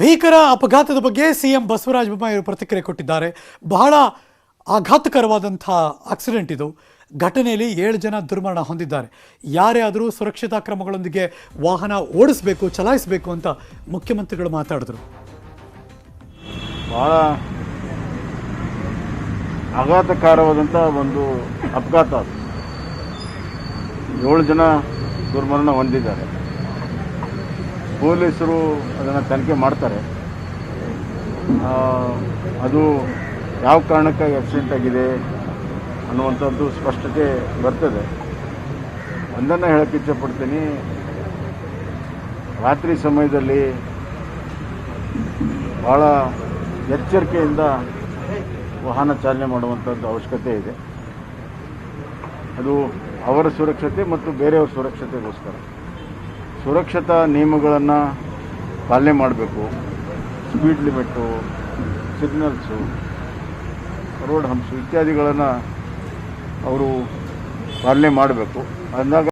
ಭೀಕರ ಅಪಘಾತದ ಬಗ್ಗೆ ಸಿಎಂ ಬಸವರಾಜ ಬೊಮ್ಮಾಯಿ ಅವರು ಪ್ರತಿಕ್ರಿಯೆ ಕೊಟ್ಟಿದ್ದಾರೆ. ಬಹಳ ಆಘಾತಕರವಾದಂಥ ಆಕ್ಸಿಡೆಂಟ್ ಇದು. ಘಟನೆಯಲ್ಲಿ ಏಳು ಜನ ದುರ್ಮರಣ ಹೊಂದಿದ್ದಾರೆ. ಯಾರೇ ಆದರೂ ಸುರಕ್ಷತಾ ಕ್ರಮಗಳೊಂದಿಗೆ ವಾಹನ ಓಡಿಸಬೇಕು, ಚಲಾಯಿಸಬೇಕು ಅಂತ ಮುಖ್ಯಮಂತ್ರಿಗಳು ಮಾತಾಡಿದ್ರು. ಬಹಳ ಆಘಾತಕರವಾದಂಥ ಒಂದು ಅಪಘಾತ ಏಳು ಜನ ದುರ್ಮರಣ ಹೊಂದಿದ್ದಾರೆ. ಪೊಲೀಸರು ಅದನ್ನು ತನಿಖೆ ಮಾಡ್ತಾರೆ. ಅದು ಯಾವ ಕಾರಣಕ್ಕಾಗಿ ಆಕ್ಸಿಡೆಂಟ್ ಆಗಿದೆ ಅನ್ನುವಂಥದ್ದು ಸ್ಪಷ್ಟತೆ ಬರ್ತದೆ. ಒಂದನ್ನು ಹೇಳಕ್ಕೆ ಇಚ್ಛಪಡ್ತೀನಿ. ರಾತ್ರಿ ಸಮಯದಲ್ಲಿ ಭಾಳ ಎಚ್ಚರಿಕೆಯಿಂದ ವಾಹನ ಚಾಲನೆ ಮಾಡುವಂಥದ್ದು ಅವಶ್ಯಕತೆ ಇದೆ. ಅದು ಅವರ ಸುರಕ್ಷತೆ ಮತ್ತು ಬೇರೆಯವರ ಸುರಕ್ಷತೆಗೋಸ್ಕರ. ಸುರಕ್ಷತಾ ನಿಯಮಗಳನ್ನು ಪಾಲನೆ ಮಾಡಬೇಕು. Speed limit signals road humps ಇತ್ಯಾದಿಗಳನ್ನು ಅವರು ಪಾಲನೆ ಮಾಡಬೇಕು. ಅಂದಾಗ